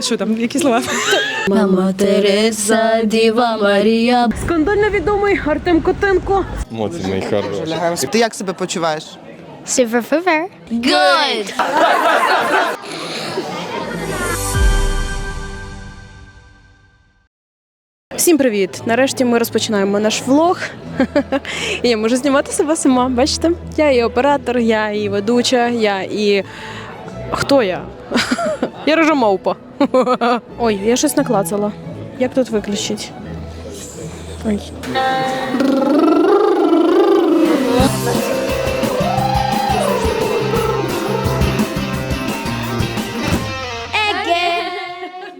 Що там, які слова? Мама Тереза, Діва Марія. Скандально відомий Артем Котенко. Емоції мої хороші. Ти як себе почуваєш? Super Fever. Good. Всім привіт! Нарешті ми розпочинаємо наш влог. І я можу знімати себе сама. Бачите? Я і оператор, я і ведуча, я і. Хто я? Я рожомовпа. Ой, я щось наклацала. Як тут виключить? Ой.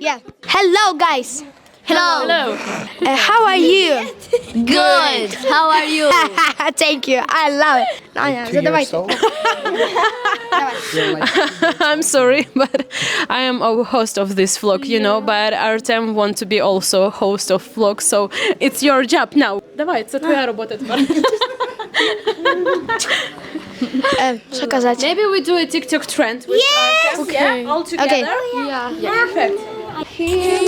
Yeah. Hello, guys. Hello. Hello. Uh, how are you? Good. How are you? Thank you. I love it. Аня, задавайте. I'm sorry, but I am a host of this vlog, you know, but Artem want to be also a host of vlog, so it's your job now. Давай, це твоя робота тепер. Е, Що казати? Maybe we do a TikTok trend with Artem. Okay. Yeah, all together. Okay. Yeah, perfect. Hear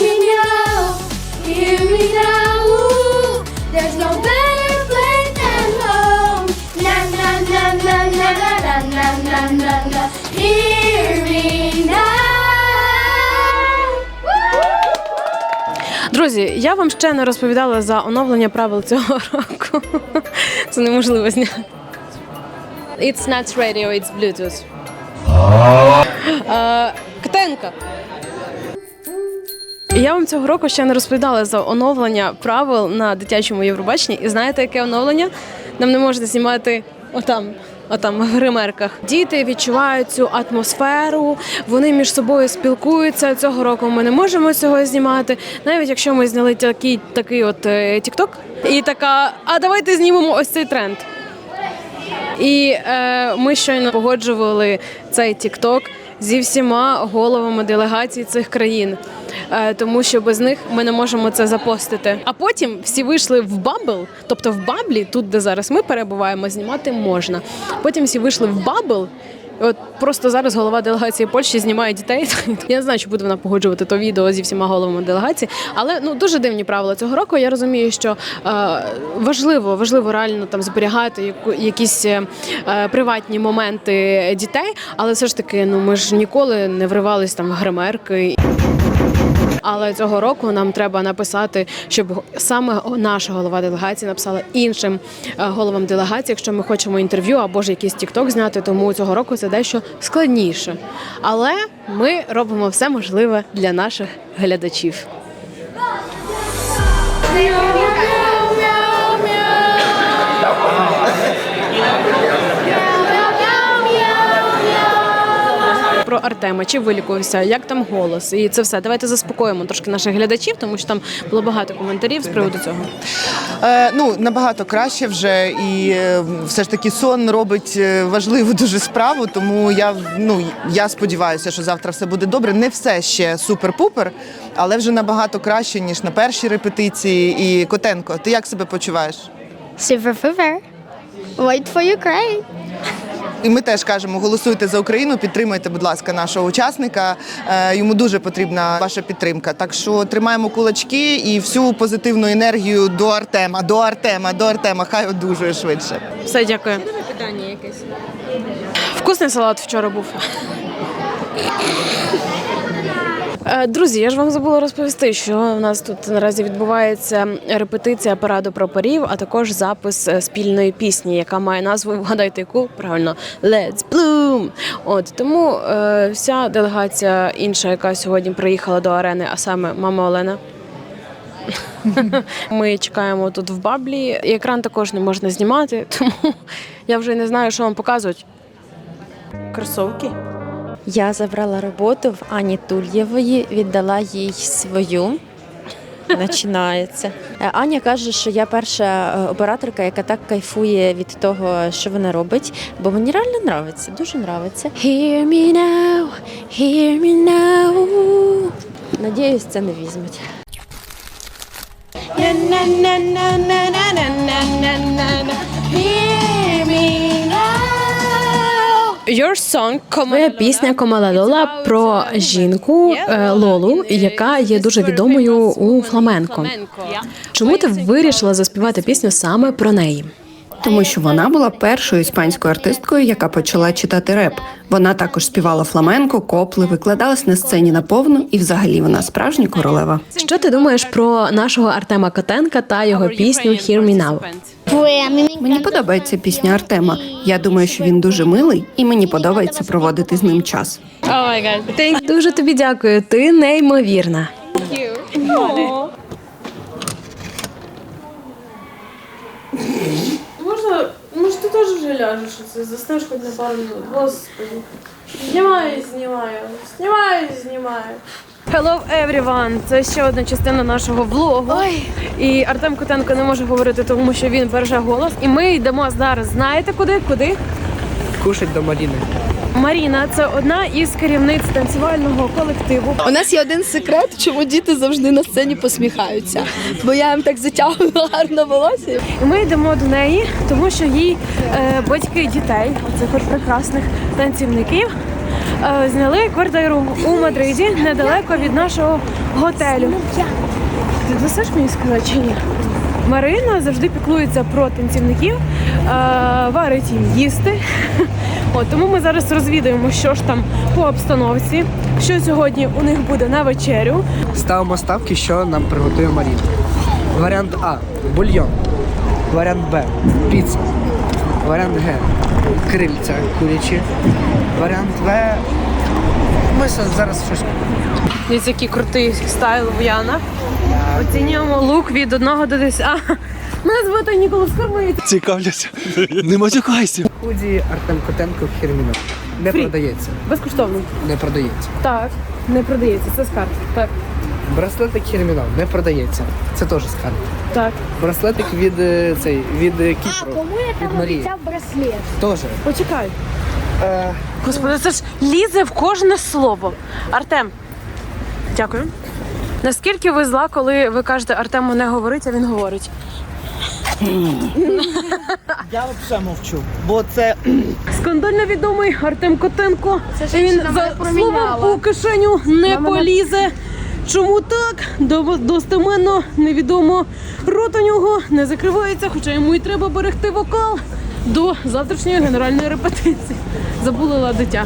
Друзі, я вам ще не розповідала за оновлення правил цього року. Це неможливо зняти. It's not radio, it's Bluetooth. Ктенка. Я вам цього року ще не розповідала за оновлення правил на дитячому Євробаченні. І знаєте, яке оновлення? Нам не можна знімати отам. Отам в гримерках діти відчувають цю атмосферу, вони між собою спілкуються. Цього року ми не можемо цього знімати. Навіть якщо ми зняли такий такий от тікток, і така, а давайте знімемо ось цей тренд. І е, ми щойно погоджували цей TikTok зі всіма головами делегацій цих країн, е, тому що без них ми не можемо це запостити. А потім всі вийшли в Бабл, тобто в Баблі, тут де зараз ми перебуваємо, знімати можна. Потім всі вийшли в Бабл. От просто зараз голова делегації Польщі знімає дітей. Я не знаю, чи буде вона погоджувати то відео зі всіма головами делегації, але ну дуже дивні правила цього року. Я розумію, що е, важливо, важливо реально там зберігати якісь е, приватні моменти дітей, але все ж таки, ну ми ж ніколи не вривались там в гримерки. Але цього року нам треба написати, щоб саме наша голова делегації написала іншим е, головам делегації, якщо ми хочемо інтерв'ю або ж якийсь тікток зняти. Тому цього року це дещо складніше. Але ми робимо все можливе для наших глядачів. Про Артема, чи вилікувався, як там голос, і це все. Давайте заспокоїмо трошки наших глядачів, тому що там було багато коментарів з приводу цього. Е, ну набагато краще вже, і е, все ж таки сон робить е, важливу дуже справу. Тому я ну я сподіваюся, що завтра все буде добре. Не все ще супер-пупер, але вже набагато краще ніж на першій репетиції. І Котенко, ти як себе почуваєш? Super Fever. Wait for Ukraine. І ми теж кажемо, голосуйте за Україну, підтримуйте, будь ласка, нашого учасника. Е, Йому дуже потрібна ваша підтримка. Так що тримаємо кулачки і всю позитивну енергію до Артема, до Артема, до Артема. Хай одужує швидше. Все, дякую. питання якесь. Вкусний салат вчора був. Е, Друзі, я ж вам забула розповісти, що у нас тут наразі відбувається репетиція параду прапорів, а також запис е, спільної пісні, яка має назву вгадайте яку правильно Let's Bloom. От тому е, вся делегація інша, яка сьогодні приїхала до арени, а саме мама Олена. Ми чекаємо тут в баблі. І екран також не можна знімати, тому я вже не знаю, що вам показують. Кросовки. Я забрала роботу в Ані Тульєвої, віддала їй свою. Починається. Е, Аня каже, що я перша е, операторка, яка так кайфує від того, що вона робить, бо мені реально нравиться, дуже нравиться. Hear me now, hear me now. Надіюсь, це не візьмуть. Hear me now. Your song Твоя пісня Комала Лола про жінку е, Лолу, яка є дуже відомою у фламенко. Чому ти вирішила заспівати пісню саме про неї? Тому що вона була першою іспанською артисткою, яка почала читати реп. Вона також співала фламенко, копли, викладалась на сцені наповну, і взагалі вона справжня королева. Що ти думаєш про нашого Артема Котенка та його пісню «Hear Me Now»? Мені подобається пісня Артема. Я думаю, що він дуже милий, і мені подобається проводити з ним час. Дуже тобі дякую. Ти неймовірна. Можна, може ти теж вже ляжеш, заснеш хоч на пару минут. Господи. Знімаю, знімаю, знімаю, знімаю. Hello everyone! Це ще одна частина нашого влогу. І Артем Котенко не може говорити, тому що він береже голос. І ми йдемо зараз. Знаєте куди? Куди? Кушать до Маріни. Маріна це одна із керівниць танцювального колективу. У нас є один секрет, чому діти завжди на сцені посміхаються. Бо я їм так затягувала гарно волосся. І ми йдемо до неї, тому що їй е, батьки дітей, оцих от прекрасних танцівників, зняли квартиру у Мадриді недалеко від нашого готелю. Ти досиш мені сказати чи ні? Марина завжди піклується про танцівників, е, варить їм їсти. От, тому ми зараз розвідаємо, що ж там по обстановці, що сьогодні у них буде на вечерю. Ставимо ставки, що нам приготує Маріна. Варіант А бульйон. Варіант Б піца. Варіант Г крильця курячі. Варіант В. Ми зараз щось. Дивіться, який крутий стайл в Яна. Оцінюємо лук від 1 до 10. А, мене звати Ніколас Кормиць. Цікавлюся. Не матюкайся. Худі Артем Котенко Хірміно. Не Фрі. продається. Безкоштовно. Не продається. Так, не продається, це з карт. Так, Браслетик Хірміно не продається. Це теж скарб. так. Браслетик від е, цей від е, Кіпру. Кому я Від там Марії. обіцяв браслет? Теж. Почекай. Е, Господи, це ж лізе в кожне слово. Артем, дякую. Наскільки ви зла, коли ви кажете Артему не говорить, а він говорить? Я взагалі мовчу, бо це Скандально відомий Артем Котенко. І він жінка мене за проміняла. словом у кишеню не полізе. Чому так? До- Достеменно невідомо. Рот у нього не закривається, хоча йому і треба берегти вокал до завтрашньої генеральної репетиції. Забулила дитя.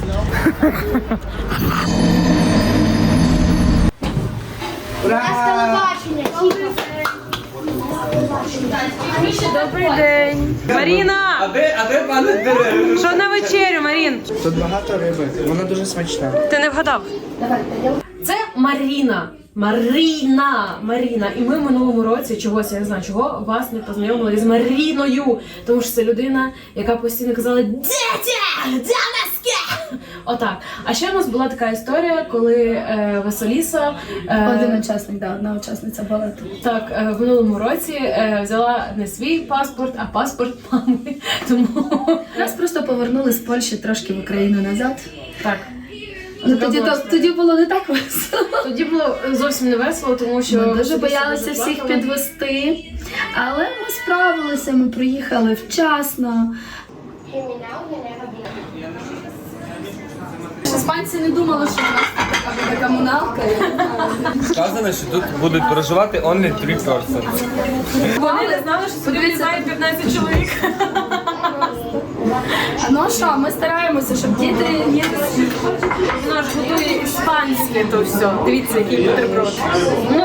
Добрий день. Маріна! А де, а де пане Що на вечерю, Марін? Тут багато риби. Вона дуже смачна. Ти не вгадав. Це Маріна. Маріна, Маріна. І ми в минулому році чогось, я не знаю чого, вас не познайомили з Маріною. Тому що це людина, яка постійно казала Дядя! Де носки? Отак. А ще у нас була така історія, коли е, Василіса е, Один учасник, да, одна учасниця балету. так е, в минулому році е, взяла не свій паспорт, а паспорт мами. Тому Нас просто повернули з Польщі трошки в Україну назад. так. Ну, тоді, то, тоді було не так весело. Тоді було зовсім не весело, тому що Ми дуже боялися всіх підвести, але ми справилися, ми приїхали вчасно. Іспанці не думали, що у нас така буде комуналка. Сказано, що тут будуть проживати only three persons. Вони не знали, що сюди влізає 15 чоловік. Ну а що, ми стараємося, щоб діти їли. Вона ж готує іспанське то все. Дивіться, який бутерброд. Ну,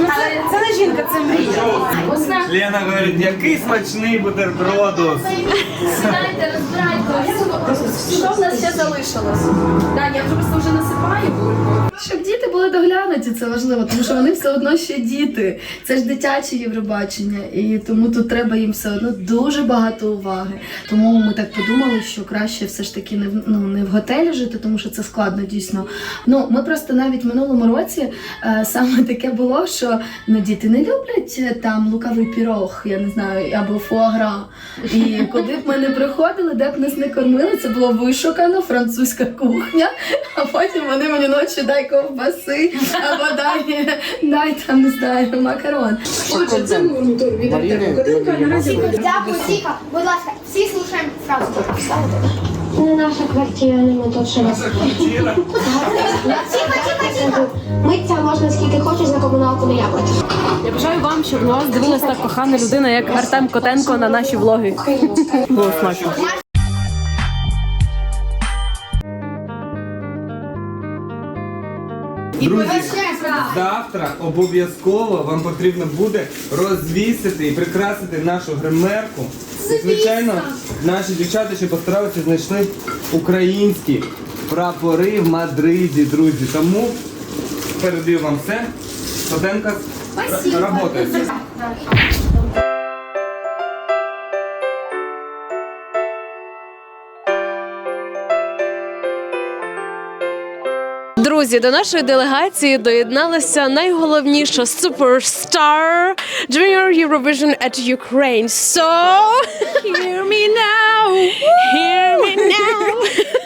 ну це, це не жінка, це мрія. Лена говорить, який смачний бутербродус. Сідайте, розбирайте. Що в нас ще залишилось? Так, я просто вже насипаю. Щоб діти були доглянуті, це важливо, тому що вони все одно ще діти. Це ж дитяче Євробачення, і тому тут треба їм все одно дуже багато уваги. Тому ми так подумали, що краще все ж таки не в ну не в готелі жити, тому що це складно дійсно. Ну ми просто навіть в минулому році е, саме таке було, що ну діти не люблять е, там лукавий пірог, я не знаю, або фуагра. І куди б ми не приходили, де б нас не кормили, це було вишукано французька кухня. А потім вони мені ночі дай ковбаси, або дай, дай там не знаю, макарон. Отже, це Маріни, Дякую, тихо. Будь ласка, всі слухаємо фразу. Це не наша квартира, не ми тут живемо. Квартира. Тихо, тихо, тихо. Митися можна скільки хочеш, за комуналку не я плачу. Я бажаю вам, щоб на вас дивилась так кохана людина, як Артем Котенко на наші влоги. Було смачно. Друзі, завтра обов'язково вам потрібно буде розвісити і прикрасити нашу гримерку. І, звичайно, наші дівчата ще постаралися знайшли українські прапори в Мадриді, друзі. Тому передаю вам все. Студентка роботи. Друзі, до нашої делегації доєдналася найголовніша суперстар Junior Eurovision at Ukraine. So, hear me now, hear me now.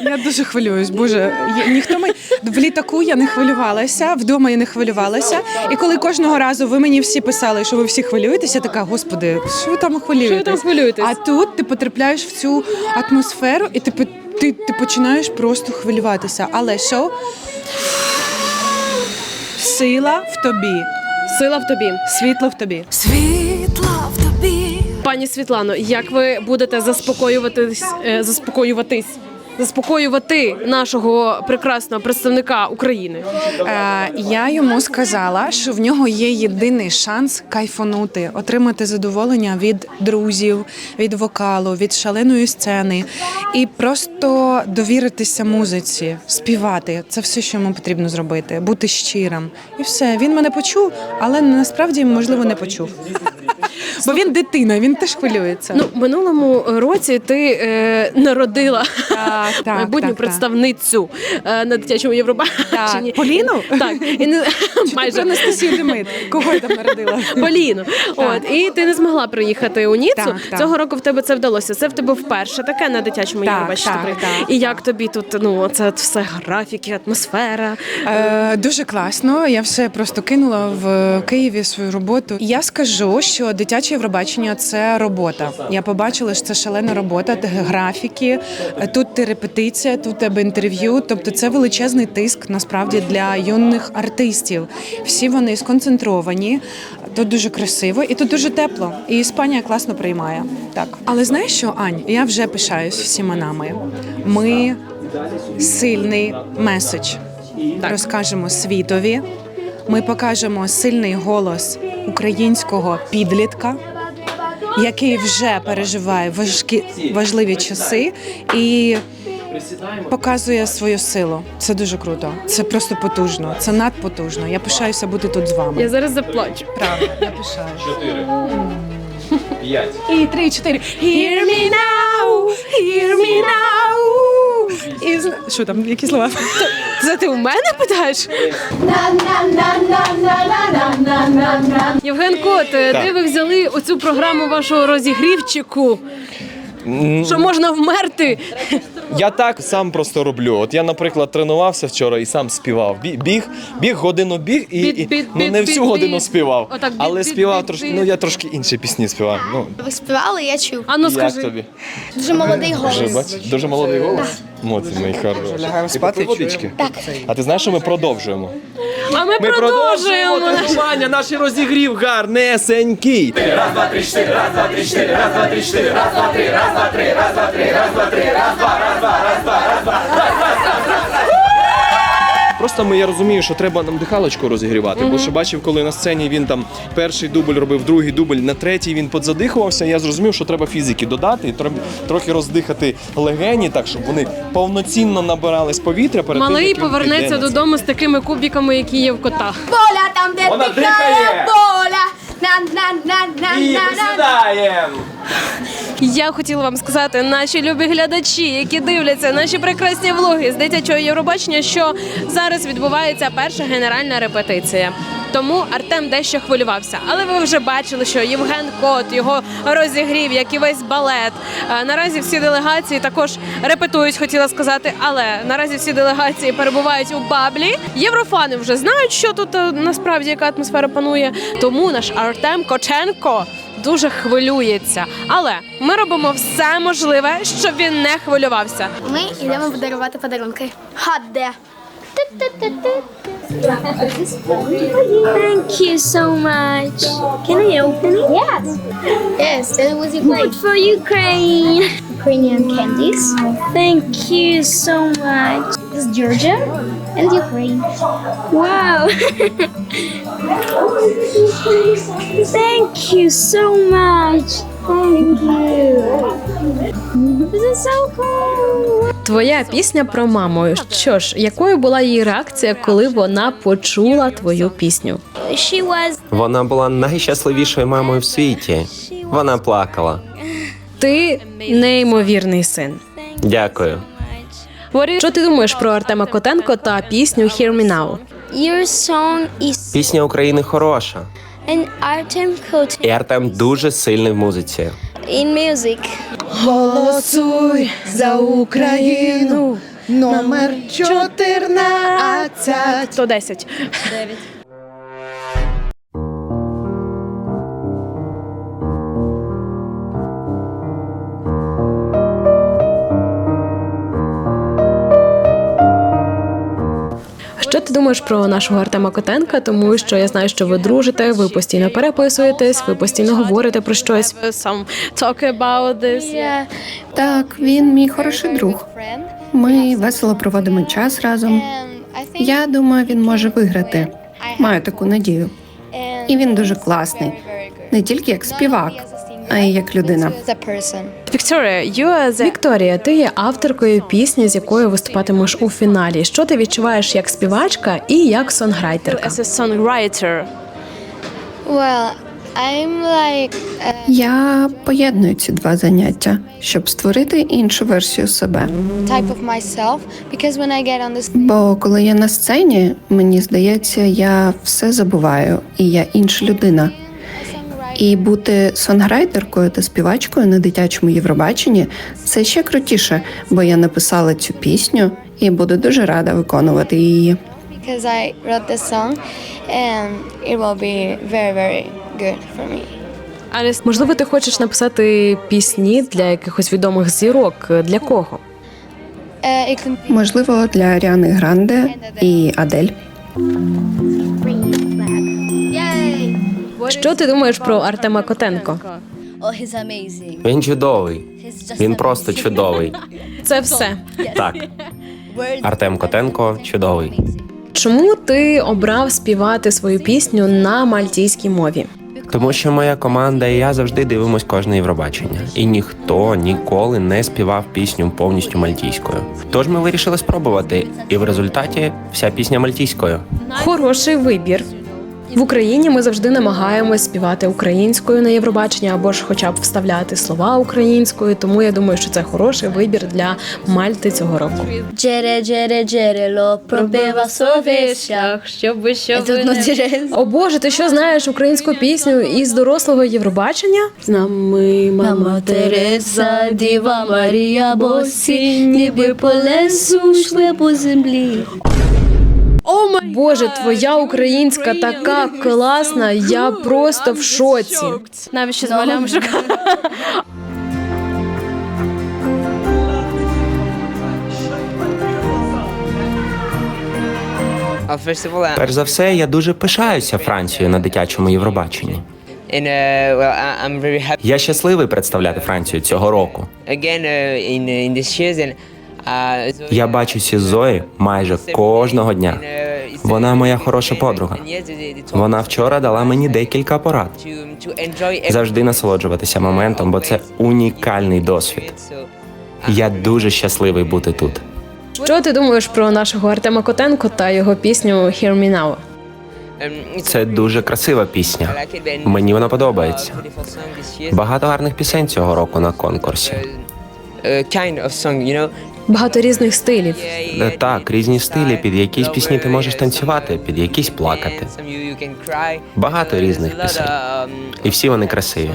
Я дуже хвилююсь. Боже, я- ніхто ми в літаку я не хвилювалася, вдома я не хвилювалася. І коли кожного разу ви мені всі писали, що ви всі хвилюєтеся, я така, господи, що ви там хвилюєтесь? Що ви там хвилюєтесь? А тут ти потрапляєш в цю атмосферу, і ти, по- ти, ти починаєш просто хвилюватися. Але що? Сила в тобі, Сила в тобі. світло в тобі. Світла в тобі. Пані Світлано, як ви будете заспокоюватись, е, заспокоюватись, заспокоювати нашого прекрасного представника України? Е, я йому сказала, що в нього є єдиний шанс кайфанути, отримати задоволення від друзів, від вокалу, від шаленої сцени і просто довіритися музиці, співати. Це все, що йому потрібно зробити, бути щирим. І все. Він мене почув, але насправді можливо не почув. Бо він дитина, він теж хвилюється. Ну, минулому році ти е, народила Так, так, майбутню так, так. представницю е, на дитячому Євробаченні. Так. Поліну? Так, і не майже про Анастасію Демит? Кого я там народила? Поліну. От і ти не змогла приїхати у Ніцу. Так, так. Цього року в тебе це вдалося. Це в тебе вперше таке на дитячому Так, Євробаченні. так, так, І як тобі тут ну це все графіки, атмосфера. Е, дуже класно. Я все просто кинула в Києві свою роботу. Я скажу, що дитяче Євробачення це робота. Я побачила, що це шалена робота, графіки. Тут ти репетиція, тут тебе інтерв'ю. Тобто це величезний тиск насправді для юних артистів. Всі вони сконцентровані. Тут дуже красиво і тут дуже тепло. І Іспанія класно приймає. Так, але знаєш що, Ань? Я вже пишаюсь всіма нами. Ми сильний меседж розкажемо світові. Ми покажемо сильний голос українського підлітка, який вже переживає важкі важливі часи і показує свою силу. Це дуже круто. Це просто потужно. Це надпотужно. Я пишаюся бути тут з вами. Я зараз заплачу. Правда, я пишаюся. Чотири. П'ять. І три, чотири. Hear me now, hear me now. І зна- що там, які слова? Це ти у мене питаєш? Євген Кот, е, де ви взяли оцю програму вашого розігрівчику? Що можна вмерти? Я так сам просто роблю. От я, наприклад, тренувався вчора і сам співав. Бі- Біг, біг годину біг і, Біт, і біт, ну біт, не біт, всю годину співав. Отак, біт, але біт, співав біт, трошки. біт. Ну я трошки інші пісні співав. Ну Ви співали, я чув. А ну як скажи. тобі? Дуже молодий голос. бач, дуже молодий голос. Моці мої хороші. Лягаємо Ти спати, водички? Так. А ти знаєш, що ми продовжуємо? А ми, продовжуємо. тренування, наш розігрів гарнесенький. Раз, два, три, чотири, раз, два, три, чотири, раз, два, три, чотири, раз, два, три, раз, два, три, раз, два, три, раз, два, три, раз, два, раз, два, раз, два, раз, два, раз, раз, раз, раз, раз. Просто ми я розумію, що треба нам дихалочку розігрівати. Бо ще бачив, коли на сцені він там перший дубль робив, другий дубль, на третій він подзадихувався. Я зрозумів, що треба фізики додати, і треба трохи роздихати легені, так щоб вони повноцінно набирались повітря перед тим, Малий як він повернеться на це. додому з такими кубіками, які є в кота. Поля там, де Вона дихає дихає. поля. На-на-на-на-на-на. І присідаємо! Я хотіла вам сказати, наші любі глядачі, які дивляться наші прекрасні влоги з дитячого Євробачення, що зараз відбувається перша генеральна репетиція. Тому Артем дещо хвилювався. Але ви вже бачили, що Євген Кот його розігрів, як і весь балет. Е, Наразі всі делегації також репетують, хотіла сказати, але наразі всі делегації перебувають у баблі. Єврофани вже знають, що тут е, насправді яка атмосфера панує. Тому наш Артем Коченко дуже хвилюється. Але ми робимо все можливе, щоб він не хвилювався. Ми йдемо подарувати подарунки. Хаде. Thank you so much. Can I open it? Yes. Yes, and it was Good for Ukraine. Ukrainian candies. Thank you so much. Is Georgia and Ukraine. Wow. Thank you so much. Thank you. This is so cool. Твоя пісня про маму. Що ж, якою була її реакція, коли вона почула твою пісню? She was Вона була найщасливішою мамою в світі. Вона плакала. Ти неймовірний син. Дякую. Що ти думаєш про Артема Котенко та пісню «Hear Me Now»? Your song is Пісня України хороша. Artem І Артем дуже сильний в музиці. in music. Голосуй за Україну. Номер 14. 110. Що ти думаєш про нашого Артема Котенка? Тому що я знаю, що ви дружите, ви постійно переписуєтесь, ви постійно говорите про щось. Так, він мій хороший друг. Ми весело проводимо час разом. Я думаю, він може виграти. Маю таку надію. І він дуже класний, не тільки як співак, а й як людина. Вікторія, you are the... Вікторія, ти є авторкою пісні, з якою виступатимеш у фіналі. Що ти відчуваєш як співачка і як сонграйтерка? As a songwriter. Well, I'm like uh, Я поєдную ці два заняття, щоб створити іншу версію себе. type of myself because when I get on this Бо коли я на сцені, мені здається, я все забуваю, і я інша людина. І бути сонграйтеркою та співачкою на дитячому Євробаченні це ще крутіше, бо я написала цю пісню і буду дуже рада виконувати її. because I wrote this song and it will be very very good for me. Можливо, ти хочеш написати пісні для якихось відомих зірок. Для кого? Uh, Можливо, для Аріани Гранде і Адель. Що ти думаєш про Артема Котенко? Він чудовий. Він просто чудовий. Це все. Так, Артем Котенко чудовий. Чому ти обрав співати свою пісню на мальтійській мові? Тому що моя команда і я завжди дивимось кожне Євробачення. І ніхто ніколи не співав пісню повністю мальтійською. Тож ми вирішили спробувати, і в результаті вся пісня мальтійською. Хороший вибір. В Україні ми завжди намагаємось співати українською на Євробаченні або ж хоча б вставляти слова українською. Тому я думаю, що це хороший вибір для Мальти цього року. Джере, джере, джерело, пробива совіщах, Щоби що Тут ну джерело. О Боже, ти що знаєш українську пісню із дорослого Євробачення? З нами Мама Тереза, Діва Марія, босі, ніби по лесу йшли по землі. О май Боже, твоя українська така класна. Я просто в шоці. Навіщо з малями шукати? Uh, first of all, uh, Перш за все, я дуже пишаюся Францією на дитячому Євробаченні. uh, Я щасливий представляти Францію цього року. Я бачуся з Зої майже кожного дня. Вона моя хороша подруга. Вона вчора дала мені декілька порад. Завжди насолоджуватися моментом, бо це унікальний досвід. Я дуже щасливий бути тут. Що ти думаєш про нашого Артема Котенко та його пісню «Hear Me Now»? Це дуже красива пісня. Мені вона подобається. Багато гарних пісень цього року на конкурсі. Uh, uh. Багато різних стилів. Yeah, так, різні стилі, під якісь пісні ти можеш танцювати, під якісь плакати. Багато Uh, різних пісень. um, І всі вони красиві.